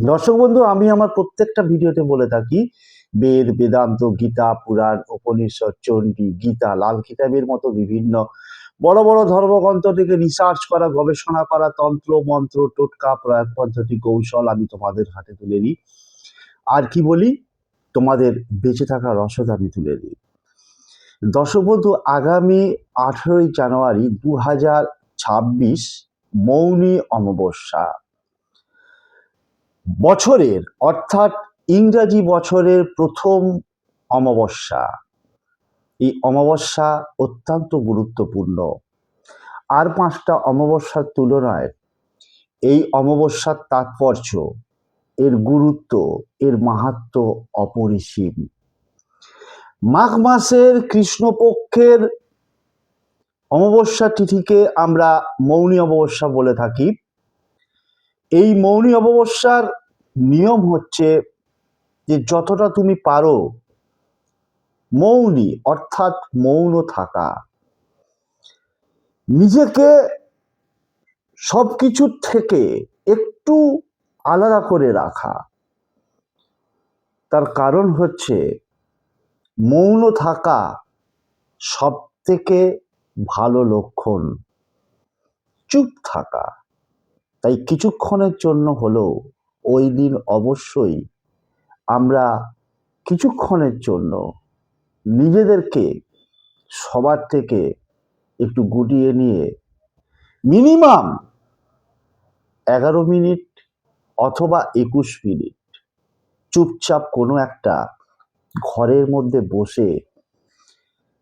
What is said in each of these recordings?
দর্শক বন্ধু, আমি আমার প্রত্যেকটা ভিডিওতে বলে থাকি, বেদ, বেদান্ত, গীতা, পুরাণ, উপনিষদ, চণ্ডী, গীতা, লাল কিতাবের মতো বিভিন্ন বড় বড় ধর্মগ্রন্থ থেকে রিসার্চ করা, গবেষণা করা, তন্ত্র, মন্ত্র, টোটকা, প্রয়োগ পদ্ধতি, কৌশল আমি তোমাদের হাতে তুলে দিই। আর কি বলি? তোমাদের বেঁচে থাকা রসদ আমি তুলে দিই। দর্শক বন্ধু, আগামী আঠেরোই জানুয়ারি দু হাজার ছাব্বিশ মৌনী অমাবস্যা। বছরের, অর্থাৎ ইংরাজি বছরের প্রথম অমাবস্যা। এই অমাবস্যা অত্যন্ত গুরুত্বপূর্ণ। আর পাঁচটা অমাবস্যার তুলনায় এই অমাবস্যার তাৎপর্য, এর গুরুত্ব, এর মাহাত্ম অপরিসীম। মাঘ মাসের কৃষ্ণপক্ষের অমাবস্যা তিথিকে আমরা মৌনী অমাবস্যা বলে থাকি। এই মৌনী অমাবস্যার নিয়ম হচ্ছে যে যতটা তুমি পারো মৌনী অর্থাৎ মৌন থাকা। নিজেকে সব কিছুর থেকে একটু আলাদা করে রাখা। তার কারণ হচ্ছে মৌন থাকা সব থেকে ভালো লক্ষণ। চুপ থাকা। তাই কিছুক্ষণের জন্য হলেও ওই দিন অবশ্যই আমরা কিছুক্ষণের জন্য নিজেদেরকে সবার থেকে একটু গুটিয়ে নিয়ে মিনিমাম এগারো মিনিট অথবা একুশ মিনিট চুপচাপ কোনো একটা ঘরের মধ্যে বসে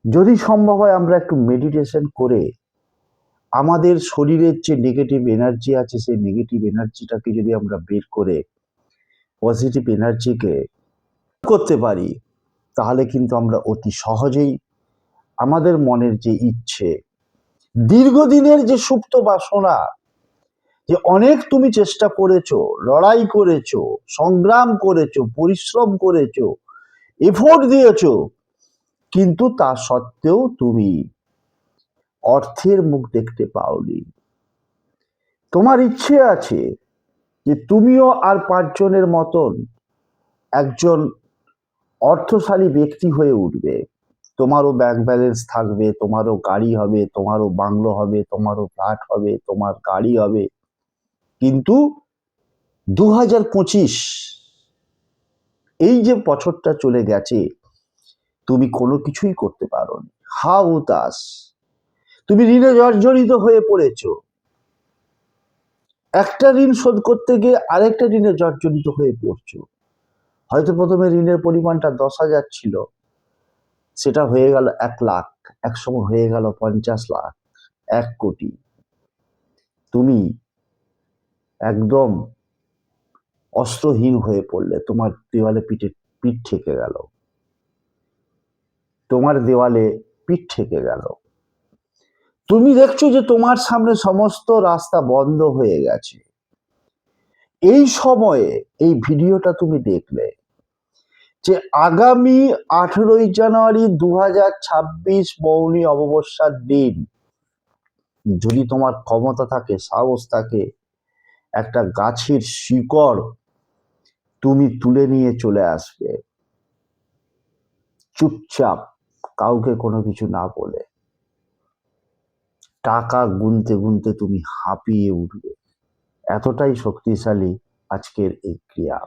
যদি সম্ভব হয় আমরা একটু মেডিটেশন করে আমাদের শরীরের যে নেগেটিভ এনার্জি আছে, সেই নেগেটিভ এনার্জিটাকে যদি আমরা বের করে পজিটিভ এনার্জিকে করতে পারি, তাহলে কিন্তু আমরা অতি সহজেই আমাদের মনের যে ইচ্ছে, দীর্ঘদিনের যে সুপ্ত বাসনা, যে অনেক তুমি চেষ্টা করেছ, লড়াই করেছ, সংগ্রাম করেছ, পরিশ্রম করেছ এফোর্ট দিয়েছ, কিন্তু তা সত্ত্বেও তুমি অর্থের মুখ দেখতে পাওনি। তোমার ইচ্ছে আছে যে তুমিও আর পাঁচজনের মতন একজন অর্থশালী ব্যক্তি হয়ে উঠবে। তোমারও ব্যাংক ব্যালেন্স থাকবে, তোমারও গাড়ি হবে, তোমারও বাংলো হবে, তোমারও ফ্ল্যাট হবে, তোমার গাড়ি হবে। কিন্তু দু হাজার পঁচিশ এই যে বছরটা চলে গেছে, তুমি কোনো কিছুই করতে পারো হা উতাস তুমি ঋণে জর্জরিত হয়ে পড়েছ। একটা ঋণ শোধ করতে গিয়ে আরেকটা ঋণে জর্জরিত হয়ে পড়ছো। হয়তো প্রথমে ঋণের পরিমাণটা দশ হাজার ছিল, সেটা হয়ে গেল এক লাখ একসময় হয়ে গেল পঞ্চাশ লাখ, এক কোটি। তুমি একদম অস্ত্রহীন হয়ে পড়লে, তোমার দেওয়ালে পিঠে, পিঠ ঠেকে গেল। তোমার দেওয়ালে পিঠ ঠেকে গেল। তুমি দেখছ যে তোমার সামনে সমস্ত রাস্তা বন্ধ হয়ে গেছে। এই সময়ে এই ভিডিওটা তুমি দেখলে যে আগামী আঠেরোই জানুয়ারি দু হাজার ছাব্বিশ মৌনী অমাবস্যার দিন যদি তোমার ক্ষমতা থাকে, সাহস থাকে, একটা গাছের শিকড় তুমি তুলে নিয়ে চলে আসবে। চুপচাপ কাউকে কোনো কিছু না বলে। টাকা গুনতে গুনতে তুমি হাঁপিয়ে উঠবে। এতটাই শক্তিশালী আজকের এই ক্রিয়া।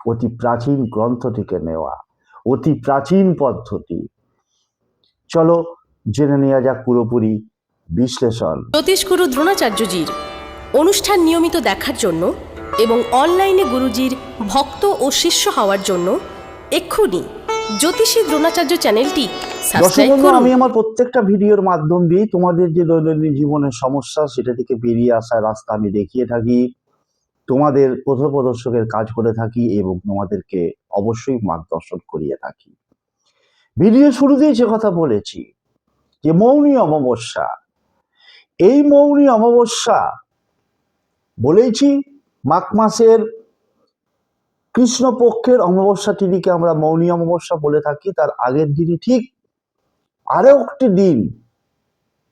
অতি প্রাচীন গ্রন্থ থেকে নেওয়া, অতি প্রাচীন পদ্ধতি। চলো জেনে নেওয়া যাক পুরোপুরি বিশ্লেষণ। জ্যোতিষগুরু দ্রোণাচার্যজির অনুষ্ঠান নিয়মিত দেখার জন্য এবং অনলাইনে গুরুজির ভক্ত ও শিষ্য হওয়ার জন্য এক্ষুনি জ্যোতিষী দ্রোণাচার্য চ্যানেলটি আমি আমার প্রত্যেকটা ভিডিওর মাধ্যম দিয়ে তোমাদের যে দৈনন্দিন জীবনের সমস্যা সেটা থেকে বেরিয়ে আসার রাস্তা আমি দেখিয়ে থাকি। তোমাদের পথপ্রদর্শকের কাজ করে থাকি এবং তোমাদেরকে অবশ্যই মার্গদর্শন করিয়ে থাকি। ভিডিও শুরুতেই যে কথা বলেছি যে মৌনী অমাবস্যা। এই মৌনী অমাবস্যা বলেছি মাঘ মাসের কৃষ্ণপক্ষের অমাবস্যা তিথিকে আমরা মৌনী অমাবস্যা বলে থাকি, তার আগের দিনই ঠিক আরও একটি দিন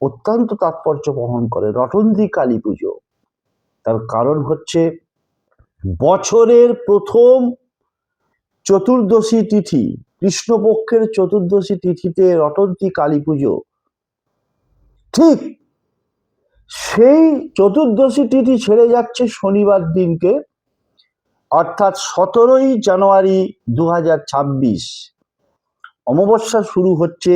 অত্যন্ত তাৎপর্য বহন করে রটন্দি কালী পুজো। তার কারণ হচ্ছে বছরের প্রথম চতুর্দশী তিথি, কৃষ্ণপক্ষের চতুর্দশী তিথিতে রটন্তী কালী পুজো। ঠিক সেই চতুর্দশী তিথি ছেড়ে যাচ্ছে শনিবার দিনকে। অর্থাৎ সতেরোই জানুয়ারি দু অমাবস্যা শুরু হচ্ছে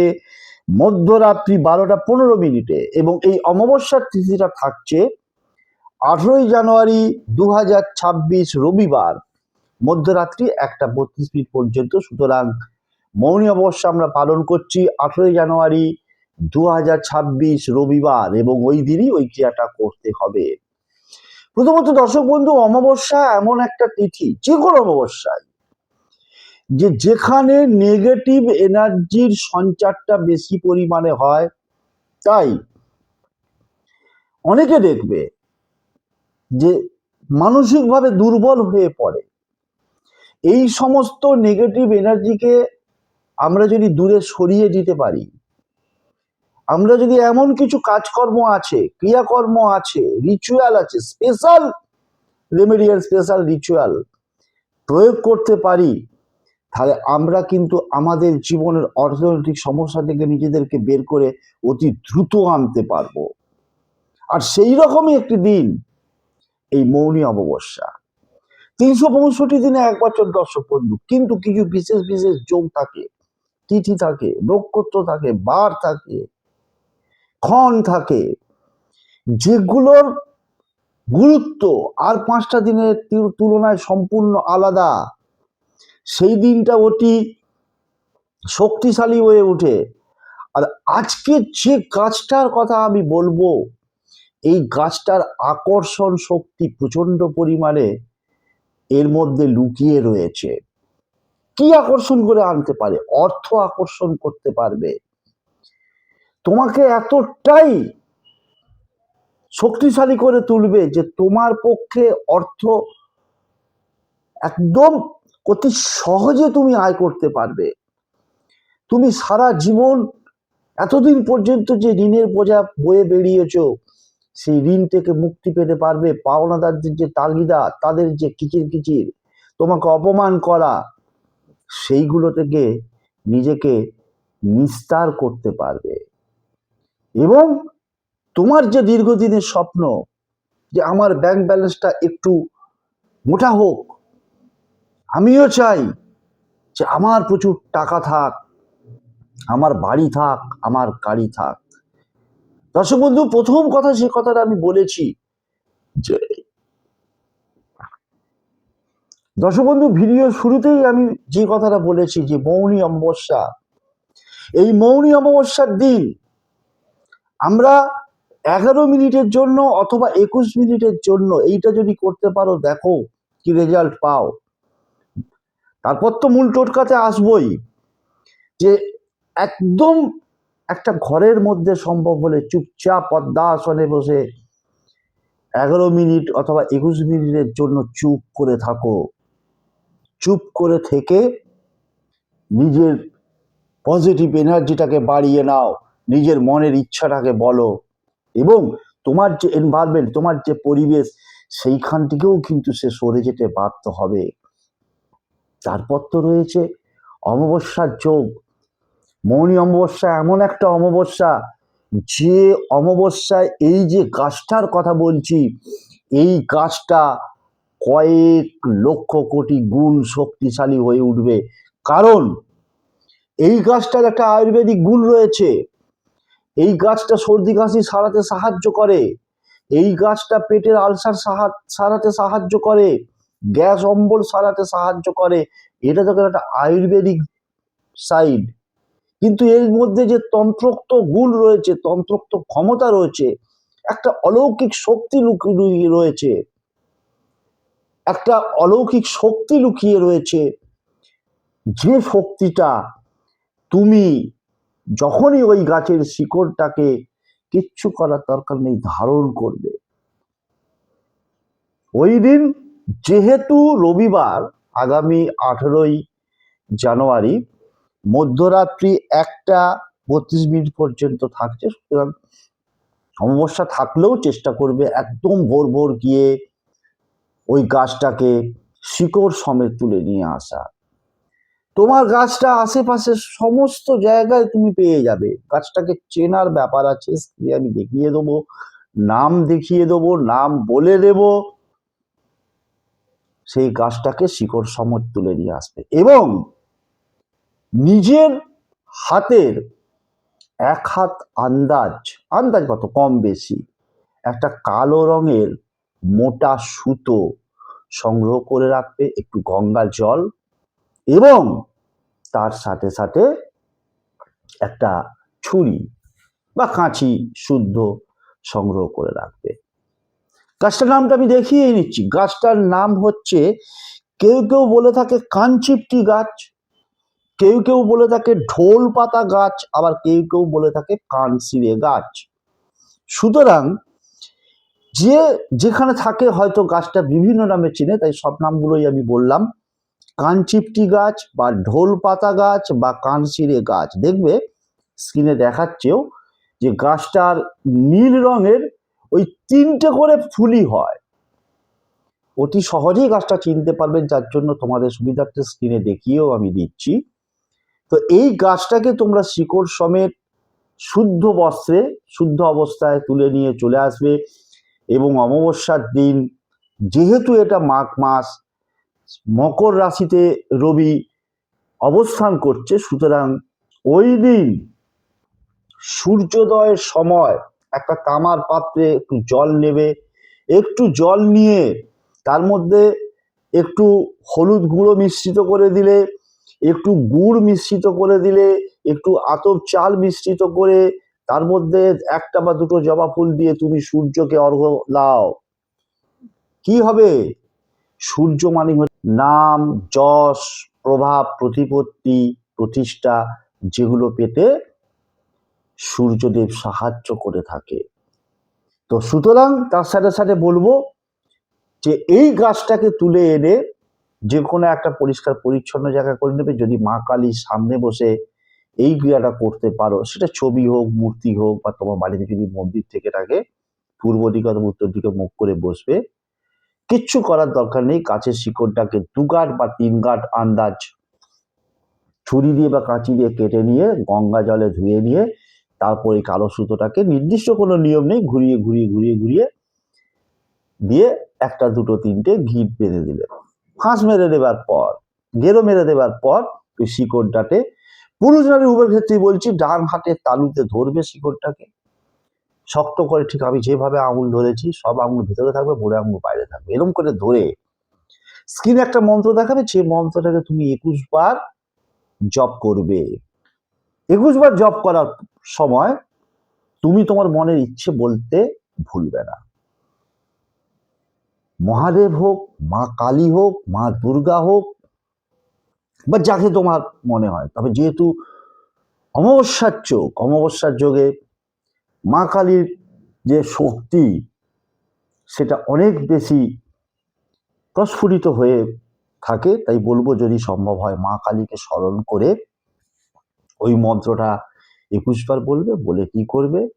মধ্যরাত্রি বারোটা পনেরো মিনিটে এবং এই অমাবস্যার তিথিটা থাকছে আঠেরোই জানুয়ারি দু রবিবার। মধ্যরাত্রি একটা বত্রিশ মিনিট পর্যন্ত। সুতরাং মৌনী অমাবস্যা আমরা পালন করছি আঠেরোই জানুয়ারি দু রবিবার এবং ওই দিনই ওই ক্রিয়াটা করতে হবে। প্রথমত দর্শক বন্ধু, অমাবস্যা এমন একটা তিথি, যে কোনো অমাবস্যায়, যে যেখানে নেগেটিভ এনার্জির সঞ্চারটা বেশি পরিমাণে হয়, তাই অনেকে দেখবে যে মানসিকভাবে দুর্বল হয়ে পড়ে। এই সমস্ত নেগেটিভ এনার্জিকে আমরা যদি দূরে সরিয়ে দিতে পারি আমরা যদি এমন কিছু কাজকর্ম আছে, ক্রিয়াকর্ম আছে রিচুয়াল আছে স্পেশাল রেমেডিয়াল স্পেশাল রিচুয়াল প্রয়োগ করতে পারি, তাহলে আমরা কিন্তু আমাদের জীবনের অর্থনৈতিক সমস্যা থেকে নিজেদেরকে বের করে অতি দ্রুত আনতে পারব। আর সেই রকমই একটি দিন, এই মৌনী অমাবস্যা। তিনশো পঁয়ষট্টি দিনে এক বছর দর্শক বন্ধু, কিন্তু কিছু বিশেষ বিশেষ যোগ থাকে, তিথি থাকে, নক্ষত্র থাকে, বার থাকে ক্ষণ থাকে। যেগুলোর গুরুত্ব আর পাঁচটা দিনের তুলনায় সম্পূর্ণ আলাদা। সেই দিনটা অতি শক্তিশালী হয়ে ওঠে। আর আজকে যে গাছটার কথা আমি বলব, এই গাছটার আকর্ষণ শক্তি প্রচণ্ড পরিমাণে এর মধ্যে লুকিয়ে রয়েছে। কি আকর্ষণ করে আনতে পারে? অর্থ আকর্ষণ করতে পারবে। তোমাকে এতটাই শক্তিশালী করে তুলবে যে তোমার পক্ষে অর্থ একদম অতি সহজে তুমি আয় করতে পারবে। তুমি সারা জীবন এতদিন পর্যন্ত যে ঋণের বোঝা বয়ে বেরিয়েছো, সেই ঋণ থেকে মুক্তি পেতে পারবে পাওনাদারদের যে তাগিদা, তাদের যে কিচির কিচির, তোমাকে অপমান করা, সেইগুলো থেকে নিজেকে নিস্তার করতে পারবে। এবং তোমার যে দীর্ঘদিনের স্বপ্ন যে আমার ব্যাংক ব্যালেন্সটা একটু মোটা হোক, আমিও চাই যে আমার প্রচুর টাকা থাক, আমার বাড়ি থাক, আমার গাড়ি থাক। দর্শক বন্ধু, প্রথম কথা যে কথাটা আমি বলেছি যে দর্শক বন্ধু ভিডিও শুরুতেই আমি যে কথাটা বলেছি যে মৌনী অমাবস্যা, এই মৌনী অমাবস্যার দিন আমরা এগারো মিনিটের জন্য অথবা একুশ মিনিটের জন্য এইটা যদি করতে পারো, দেখো কি রেজাল্ট পাও। তারপর তো মূল টোটকাতে আসবই যে একদম একটা ঘরের মধ্যে সম্ভব হলে চুপচাপ পদ্মাসনে বসে এগারো মিনিট অথবা একুশ মিনিটের জন্য চুপ করে থাকো। চুপ করে থেকে নিজের পজিটিভ এনার্জিটাকে বাড়িয়ে নাও। নিজের মনের ইচ্ছাটাকে বলো এবং তোমার যে এনভায়রনমেন্ট তোমার যে পরিবেশ সেইখান থেকেও কিন্তু সে সরে যেতে বাধ্য হবে। তারপর তো রয়েছে অমাবস্যার যোগ। মৌনী অমাবস্যা এমন একটা অমাবস্যা যে অমাবস্যায় এই যে গাছটার কথা বলছি, এই গাছটা কয়েক লক্ষ কোটি গুণ শক্তিশালী হয়ে উঠবে। কারণ এই গাছটার একটা আয়ুর্বেদিক গুণ রয়েছে। এই গাছটা সর্দি কাশি সারাতে সাহায্য করে। এই গাছটা পেটের আলসার সারাতে সাহায্য করে। গ্যাস অম্বল সারাতে সাহায্য করে। এটা তো একটা আয়ুর্বেদিক সাইড। কিন্তু এর মধ্যে যে তন্ত্রোক্ত গুণ রয়েছে, তন্ত্রোক্ত ক্ষমতা রয়েছে, একটা অলৌকিক শক্তি লুকিয়ে রয়েছে, একটা অলৌকিক শক্তি লুকিয়ে রয়েছে। যে শক্তিটা তুমি যখনই ওই গাছের শিকড়টাকে কিচ্ছু করার দরকার নেই, ধারণ করবে। ওই দিন যেহেতু রবিবার, আগামী আঠেরোই জানুয়ারি, মধ্যরাত্রি একটা বত্রিশ মিনিট পর্যন্ত থাকছে, সুতরাং অমাবস্যা থাকলেও চেষ্টা করবে একদম ভোর ভোর গিয়ে ওই গাছটাকে শিকড় সমেত তুলে নিয়ে আসা। তোমার গাছটা আশেপাশে সমস্ত জায়গায় তুমি পেয়ে যাবে। গাছটাকে চেনার ব্যাপার আছে আমি দেখিয়ে দেবো, নাম দেখিয়ে দেবো, নাম বলে দেব। সেই গাছটাকে শিকড় সমত তুলে নিয়ে আসবে এবং নিজের হাতের এক হাত আন্দাজ আন্দাজ কত? কম বেশি। একটা কালো রঙের মোটা সুতো সংগ্রহ করে রাখবে, একটু গঙ্গা জল এবং তার সাথে সাথে একটা ছুরি বা কাঁচি শুদ্ধ সংগ্রহ করে রাখবে। গাছটার নামটা আমি দেখিয়ে নিচ্ছি। গাছটার নাম হচ্ছে, কেউ কেউ বলে থাকে কাঞ্চিপটি গাছ, কেউ কেউ বলে থাকে ঢোল পাতা গাছ, আবার কেউ কেউ বলে থাকে কানসিরে গাছ। সুতরাং যে, যেখানে থাকে হয়তো গাছটা বিভিন্ন নামে চিনে, তাই সব নামগুলোই আমি বললাম। কানচিপটি গাছ বা ঢোল পাতা গাছ বা কানসিরে গাছ। দেখবে স্ক্রিনে দেখাচ্ছেও যে গাছটার নীল রঙের ওই তিনটে করে ফুলই হয়। অতি সহজেই গাছটা চিনতে পারবেন, যার জন্য তোমাদের সুবিধার্থে স্ক্রিনে দেখিয়েও আমি দিচ্ছি। তো এই গাছটাকে তোমরা শিকড় সমেত শুদ্ধ বস্ত্রে, শুদ্ধ অবস্থায় তুলে নিয়ে চলে আসবে এবং অমাবস্যার দিন যেহেতু এটা মাঘ মাস মকর রাশিতে রবি অবস্থান করছে, সুতরাং ওই দিন সূর্যোদয়ের সময় একটা তামার পাত্রে একটু জল নেবে, একটু জল নিয়ে তার মধ্যে একটু হলুদ গুঁড়ো মিশ্রিত করে দিলে, একটু গুড় মিশ্রিত করে দিলে, একটু আতপ চাল মিশ্রিত করে তার মধ্যে একটা বা দুটো জবা ফুল দিয়ে তুমি সূর্যকে অর্ঘ্য দাও। কি হবে? সূর্য মানে নাম, যশ, প্রভাব, প্রতিপত্তি, প্রতিষ্ঠা যেগুলো পেতে সূর্যদেব সাহায্য করে থাকে। তো সুতরাং তার সাথে সাথে বলব যে এই গাছটাকে তুলে এনে যে কোনো একটা পরিষ্কার পরিচ্ছন্ন জায়গা করে নেবে। যদি মা কালীর সামনে বসে এই ক্রিয়াটা করতে পারো, সেটা ছবি হোক, মূর্তি হোক বা তোমার বাড়িতে যদি মন্দির থেকে থাকে, পূর্ব দিকে অথবা উত্তর দিকে মুখ করে বসবে কিচ্ছু করার দরকার নেই। গাছের শিকড়টাকে দু গাঁট বা তিন গাঁট আন্দাজ ছুরি দিয়ে বা কাঁচি দিয়ে কেটে নিয়ে, গঙ্গা জলে ধুয়ে নিয়ে, তারপর এই কালো সুতোটাকে নির্দিষ্ট কোনো নিয়ম নেই, ঘুরিয়ে ঘুরিয়ে ঘুরিয়ে ঘুরিয়ে দিয়ে একটা, দুটো, তিনটে ঘিট বেঁধে দিলে। ফাঁস মেরে দেবার পর, গেরো মেরে দেবার পর ওই শিকড়টাতে পুরুষ নারী উভয়ের ক্ষেত্রেই বলছি, ডান হাতের তালুতে ধরবে শিকড়টাকে। শক্ত করে ঠিক আমি যেভাবে আঙুল ধরেছি, সব আঙুল ভেতরে থাকবে, বুড়ে আঙুল বাইরে থাকবে। এরকম করে ধরে স্ক্রিনে একটা মন্ত্র দেখাবে, যে মন্ত্রটাকে তুমি একুশ বার জপ করবে। একুশ বার জপ করার সময় তুমি তোমার মনের ইচ্ছে বলতে ভুলবে না। মহাদেব হোক, মা কালী হোক, মা দুর্গা হোক, বা যাকে তোমার মনে হয়। তবে যেহেতু অমাবস্যার চোখ, অমাবস্যার যোগে মা কালীর যে শক্তি, সেটা অনেক বেশি প্রস্ফুটিত হয়ে থাকে। তাই বলব, যদি সম্ভব হয়, মা কালীকে স্মরণ করে ওই মন্ত্রটা একুশ বার বলবে, বলে কি করবে?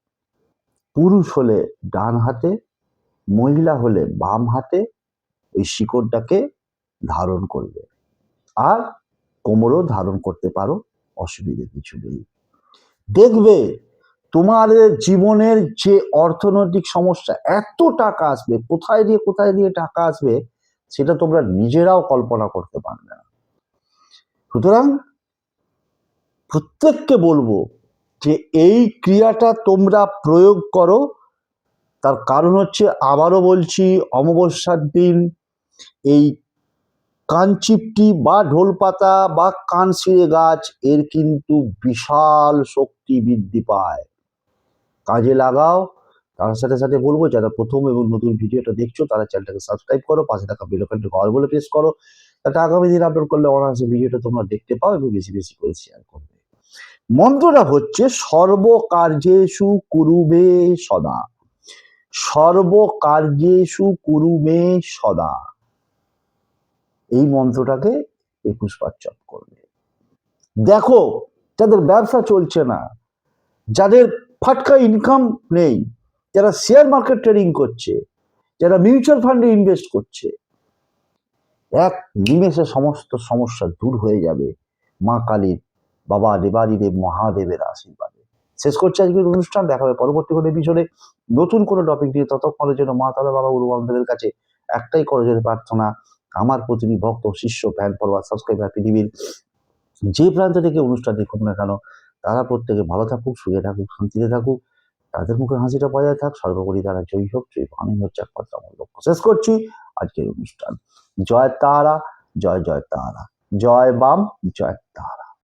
পুরুষ হলে ডান হাতে, মহিলা হলে বাম হাতে ওই শিকড়টাকে ধারণ করবে। আর কোমরও ধারণ করতে পারো, অসুবিধে কিছু নেই। দেখবে তোমার জীবনের যে অর্থনৈতিক সমস্যা, এত টাকা আসবে, কোথায় দিয়ে কোথায় দিয়ে টাকা আসবে, সেটা তোমরা নিজেরাও কল্পনা করতে পারবে না। সুতরাং প্রত্যেককে বলব যে এই ক্রিয়াটা তোমরা প্রয়োগ করো। তার কারণ হচ্ছে আবারও বলছি, অমাবস্যার দিন, এই কানচিপটি বা ঢোলপাতা বা কানসিরে গাছ, এর কিন্তু বিশাল শক্তি বৃদ্ধি পায়। কাজে লাগাও। তার সাথে সাথে বলব, যারা প্রথম এবং নতুন ভিডিওটা দেখছ, তারা চ্যানেলটাকে সাবস্ক্রাইব করো, পাশে থাকা বেলকানটি ঘর বলে প্রেস করো। তাতে আগামী দিন আপলোড করলে অনার্সে ভিডিওটা তোমরা দেখতে পাও এবং বেশি বেশি করে শেয়ার করবে। মন্ত্রটা হচ্ছে, সর্বকার্যেষু কুরুবে সদা। সর্বকার্যেষু কুরুমে সদা। এই মন্ত্রটাকে একুশ বার জপ করবে। দেখো, যাদের ব্যবসা চলছে না, যাদের ফাটকা ইনকাম নেই। যারা শেয়ার মার্কেট ট্রেডিং করছে, যারা মিউচুয়াল ফান্ডে ইনভেস্ট করছে, এক নিমেষে সমস্ত সমস্যা দূর হয়ে যাবে মা কালীর বাবা দেবাদিদেব মহাদেবের আশীর্বাদে। শেষ করছে আজকের অনুষ্ঠান, দেখা হবে পরবর্তী কোনো এপিসোডে নতুন কোনো টপিক দিয়ে ততক্ষণের জন্য মা তারা বাবা গুরু বান্ধবের কাছে একটাই করজোরে প্রার্থনা, আমার প্রতিটি ভক্ত, শিষ্য ফ্যান ফলোয়ার সাবস্ক্রাইবার পৃথিবীর যে প্রান্ত থেকে অনুষ্ঠান দেখুক না কেন তারা প্রত্যেকে ভালো থাকুক, সুখে থাকুক, শান্তিতে থাকুক, তাদের মুখে হাসিটা বজায় থাক। সর্বোপরি তারা জয়ী হোক জয়ী আমি হচ্ছে একমাত্র লক্ষ্য। শেষ করছি আজকের অনুষ্ঠান। জয় তারা, জয় জয় তারা। জয় বাম, জয় তারা।